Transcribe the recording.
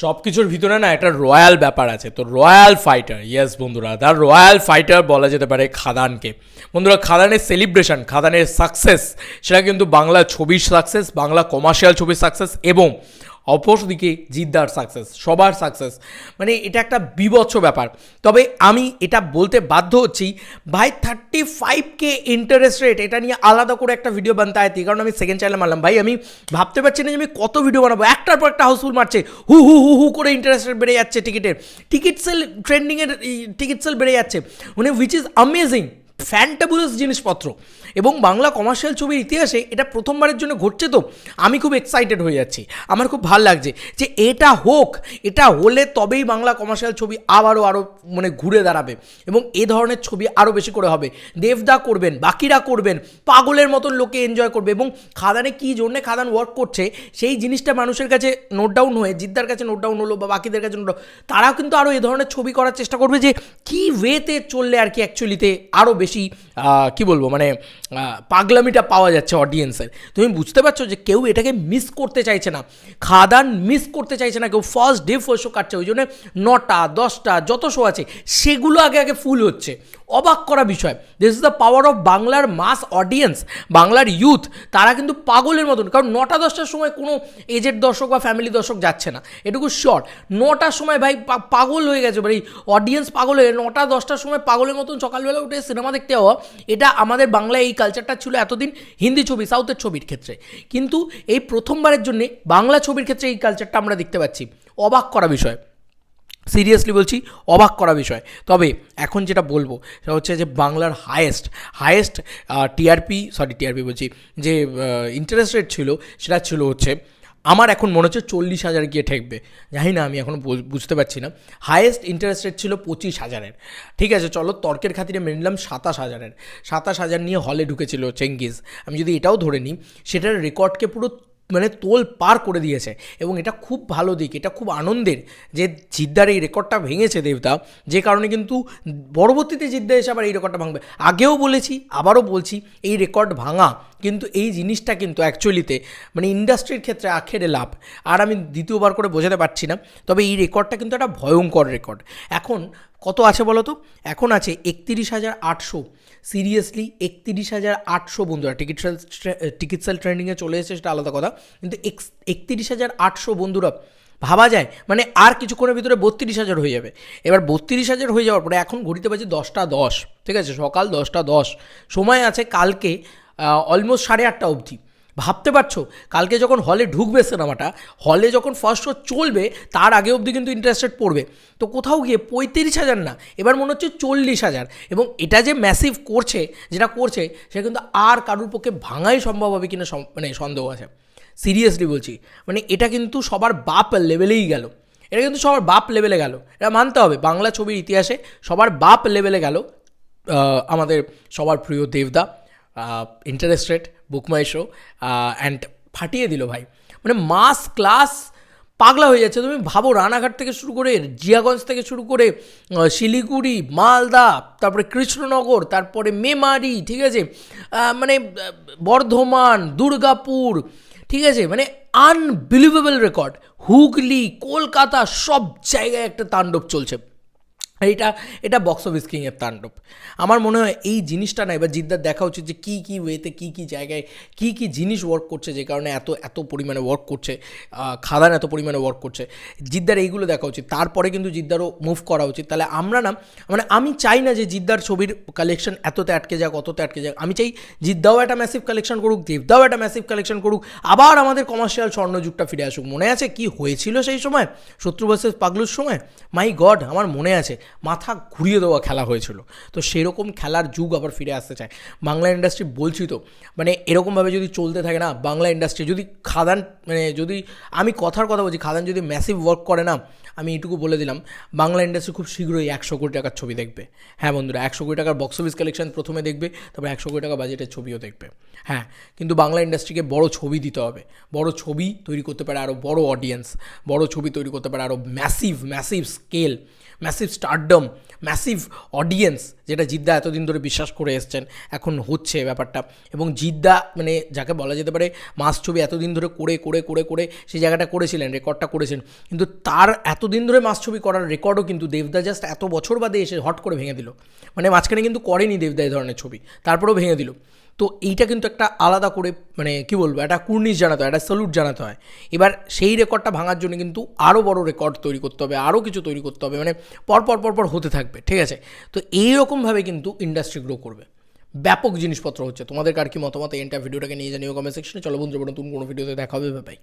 সব কিছুর ভিতরে না একটা রয়্যাল ব্যাপার আছে। তো রয়্যাল ফাইটার ইয়েস বন্ধুরা দ্য রয়্যাল ফাইটার বলা যেতে পারে খাদানকে। বন্ধুরা, খাদানের সেলিব্রেশন খাদানের সাকসেস সেটা কিন্তু বাংলা ছবির সাকসেস বাংলা কমার্শিয়াল ছবির সাকসেস এবং অপরদিকে জিদ্দার সাকসেস সবার সাকসেস মানে এটা একটা বিবৎস ব্যাপার। তবে আমি এটা বলতে বাধ্য হচ্ছি, ভাই থার্টি ফাইভ কে ইন্টারেস্ট রেট এটা নিয়ে আলাদা করে একটা ভিডিও বানতে আয়তি কারণ আমি সেকেন্ড চ্যানেলে মারলাম। ভাই, আমি ভাবতে পারছি না যে আমি কত ভিডিও বানাবো। একটার পর একটা হাউসফুল মারছে। হু হু হু হু করে ইন্টারেস্ট রেট বেড়ে যাচ্ছে টিকিটের টিকিট সেল ট্রেন্ডিংয়ের টিকিট সেল বেড়ে যাচ্ছে। মানে উইচ ইজ অ্যামেজিং ফ্যান্টাবুলাস জিনিসপত্র। এবং বাংলা কমার্শিয়াল ছবির ইতিহাসে এটা প্রথমবারের জন্য ঘটছে তো, আমি খুব এক্সাইটেড হয়ে যাচ্ছি। আমার খুব ভালো লাগছে যে এটা হোক, এটা হলে তবেই বাংলা কমার্শিয়াল ছবি আবারও আরও মানে ঘুরে দাঁড়াবে এবং এ ধরনের ছবি আরও বেশি করে হবে। দেবদা করবেন, বাকিরা করবেন, পাগলের মতন লোকে এনজয় করবে এবং খাদানে কী জন্যে খাদান ওয়ার্ক করছে, সেই জিনিসটা মানুষের কাছে নোট ডাউন হয়ে, জিদ্দার কাছে নোট ডাউন হলো বা বাকিদের কাছে নোট তারাও কিন্তু আরও এ ধরনের ছবি করার চেষ্টা করবে যে কী ওয়েতে চললে আর কি অ্যাকচুয়ালিতে আরও বেশি আহ, কি বলব মানে পাগলামিটা পাওয়া যাচ্ছে অডিয়েন্সের তুমি বুঝতে পারছ যে কেউ এটাকে মিস করতে চাইছে না। খাদান মিস করতে চাইছে না কেউ ফার্স্ট ডে ফার্স্ট শো কাটছে ওই জন্য নটা দশটা যত শো আছে সেগুলো আগে আগে ফুল হচ্ছে। অবাক করা বিষয়। This is the power of বাংলার মাস অডিয়েন্স বাংলার ইউথ তারা কিন্তু পাগলের মতন, কারণ নটা দশটার সময় কোনো এজেড দর্শক বা ফ্যামিলি দর্শক যাচ্ছে না। এটুকু শর্ট নটার সময় ভাই পাগল হয়ে গেছে মানে অডিয়েন্স পাগল হয়ে নটা দশটার সময় পাগলের মতন সকালবেলা উঠে সিনেমা দেখতে হওয়া, এটা আমাদের বাংলায় এই কালচারটা ছিল এতদিন হিন্দি ছবি সাউথের ছবির ক্ষেত্রে। কিন্তু এই প্রথমবারের জন্যে বাংলা ছবির ক্ষেত্রে এই কালচারটা আমরা দেখতে পাচ্ছি। অবাক করা বিষয়। সিরিয়াসলি বলছি, অবাক করা বিষয়। তবে এখন যেটা বলব, সেটা হচ্ছে যে বাংলার highest highest TRP sorry TRP বলছি, যে ইন্টারেস্ট রেট ছিল, সেটা ছিল হচ্ছে, আমার এখন মনে হচ্ছে চল্লিশ হাজার গিয়ে ঠেকবে। জানি না, আমি এখনও বুঝতে পারছি না। হায়েস্ট ইন্টারেস্ট রেট ছিল পঁচিশ হাজারের। ঠিক আছে, চলো তর্কের খাতিরে মেনে নিলাম সাতাশ হাজারের। সাতাশ হাজার নিয়ে হলে ঢুকেছিল চেঙ্গিজ আমি যদি এটাও ধরে নিই, সেটার রেকর্ডকে পুরো মানে তোল পার করে দিয়েছে। এবং এটা খুব ভালো দিক, এটা খুব আনন্দের যে জিদ্দার এই রেকর্ডটা ভেঙেছে দেবতা যে কারণে কিন্তু পরবর্তীতে জিদ্দা এসে আবার এই রেকর্ডটা ভাঙবে। আগেও বলেছি, আবারও বলছি, এই রেকর্ড ভাঙা কিন্তু এই জিনিসটা কিন্তু অ্যাকচুয়ালিতে মানে ইন্ডাস্ট্রির ক্ষেত্রে আখেরে লাভ। আর আমি দ্বিতীয়বার করে বোঝাতে পারছি না, তবে এই রেকর্ডটা কিন্তু একটা ভয়ঙ্কর রেকর্ড। এখন কত আছে বলো তো? এখন আছে একত্রিশ হাজার আটশো। সিরিয়াসলি একত্রিশ হাজার আটশো বন্ধুরা টিকিট সেল টিকিট সেল ট্রেন্ডিংয়ে চলে এসেছে, সেটা আলাদা কথা। কিন্তু একত্রিশ হাজার আটশো বন্ধুরা, ভাবা যায়? মানে আর কিছুক্ষণের ভিতরে বত্রিশ হাজার হয়ে যাবে। এবার বত্রিশ হাজার হয়ে যাওয়ার পরে এখন ঘড়িতে বাজে দশটা দশ, ঠিক আছে? সকাল দশটা দশ। সময় আছে কালকে অলমোস্ট সাড়ে আটটা অবধি। ভাবতে পারছ? কালকে যখন হলে ঢুকবে সিনেমাটা হলে যখন ফার্স্ট শো চলবে, তার আগে অবধি কিন্তু ইন্টারেস্টেড পড়বে। তো কোথাও গিয়ে পঁয়ত্রিশ হাজার না, এবার মনে হচ্ছে চল্লিশ হাজার। এবং এটা যে ম্যাসিভ করছে, যেটা করছে সেটা কিন্তু আর কারুর পক্ষে ভাঙাই সম্ভব হবে কিনা মানে সন্দেহ আছে। সিরিয়াসলি বলছি। মানে এটা কিন্তু সবার বাপ লেভেলেই গেল। এটা কিন্তু সবার বাপ লেভেলে গেল। এটা মানতে হবে। বাংলা ছবির ইতিহাসে সবার বাপ লেভেলে গেল আমাদের সবার প্রিয় দেবদা ইন্টারেস্টেড বুকমাই শো অ্যান্ড ফাটিয়ে দিল ভাই। মানে মাস ক্লাস পাগলা হয়ে যাচ্ছে। তুমি ভাবো রানাঘাট থেকে শুরু করে জিয়াগঞ্জ থেকে শুরু করে শিলিগুড়ি, মালদা, তারপরে কৃষ্ণনগর, তারপরে মেমারি, ঠিক আছে? মানে বর্ধমান, দুর্গাপুর, ঠিক আছে? মানে আনবিলিভেবল রেকর্ড হুগলি, কলকাতা, সব জায়গায় একটা তাণ্ডব চলছে। এটা এটা বক্স অফিস কিংয়ের তাণ্ডব। আমার মনে হয় এই জিনিসটা না এবার জিদ্দার দেখা উচিত যে কী কী ওয়েতে কী কী জায়গায় কী কী জিনিস ওয়ার্ক করছে যে কারণে এত এত পরিমাণে ওয়ার্ক করছে খাদান এত পরিমাণে ওয়ার্ক করছে। জিদ্দার এইগুলো দেখা উচিত। তারপরে কিন্তু জিদ্দারও মুভ করা উচিত। তাহলে আমরা না মানে আমি চাই না যে জিদ্দার ছবির কালেকশন এততে আটকে যাক, অততে আটকে যাক। আমি চাই জিদ্দাও একটা ম্যাসিভ কালেকশন করুক, দেবদাও একটা ম্যাসিভ কালেকশন করুক, আবার আমাদের কমার্শিয়াল স্বর্ণযুগটা ফিরে আসুক। মনে আছে কি হয়েছিল সেই সময়? শত্রু ভার্সেস পাগলুর সময়? মাই গড আমার মনে আছে। মাথা ঘুরিয়ে দেওয়া খেলা হয়েছিল। তো সেরকম খেলার যুগ আবার ফিরে আসতে চায়। বাংলা ইন্ডাস্ট্রি বলছি তো মানে এরকমভাবে যদি চলতে থাকে না, বাংলা ইন্ডাস্ট্রি যদি খাদান মানে যদি, আমি কথার কথা বলছি, খাদান যদি ম্যাসিভ ওয়ার্ক করে না, আমি এটুকু বলে দিলাম, বাংলা ইন্ডাস্ট্রি খুব শীঘ্রই একশো কোটি টাকার ছবি দেখবে। হ্যাঁ বন্ধুরা, একশো কোটি টাকার বক্স অফিস কালেকশন প্রথমে দেখবে, তারপর একশো কোটি টাকা বাজেটের ছবিও দেখবে। হ্যাঁ কিন্তু বাংলা ইন্ডাস্ট্রিকে বড় ছবি দিতে হবে। বড় ছবি তৈরি করতে পারে আরও বড় অডিয়েন্স বড় ছবি তৈরি করতে পারে আরও massive massive scale massive star stardom massive audience যেটা জিদ্দা এতদিন ধরে বিশ্বাস করে এসছেন, এখন হচ্ছে ব্যাপারটা। এবং জিদ্দা মানে যাকে বলা যেতে পারে, মাস ছবি এতদিন ধরে করে করে করে করে সেই জায়গাটা করেছিলেন, রেকর্ডটা করেছেন। কিন্তু তার এতদিন ধরে মাস ছবি করার রেকর্ডও কিন্তু দেবদা জাস্ট এত বছর বাদে এসে হট করে ভেঙে দিল। মানে মাঝখানে কিন্তু করেনি দেবদা এই ধরনের ছবি, তারপরেও ভেঙে দিল। তো এইটা কিন্তু একটা আলাদা করে মানে কি বলব, একটা কুর্নিশ জানাতে হয়, একটা স্যালুট জানাতে হয়। এবার সেই রেকর্ডটা ভাঙার জন্য কিন্তু আরও বড় রেকর্ড তৈরি করতে হবে আরও কিছু তৈরি করতে হবে মানে পরপর পরপর পর পর হতে থাকবে, ঠিক আছে? তো এইরকমভাবে কিন্তু ইন্ডাস্ট্রি গ্রো করবে। ব্যাপক জিনিসপত্র হচ্ছে। তোমাদের কার কি মতামত? এনটা ভিডিওটাকে নিয়ে জানিও কমেন্ট সেকশনে চলো বন্ধু নতুন কোনো ভিডিওতে দেখাবে বাই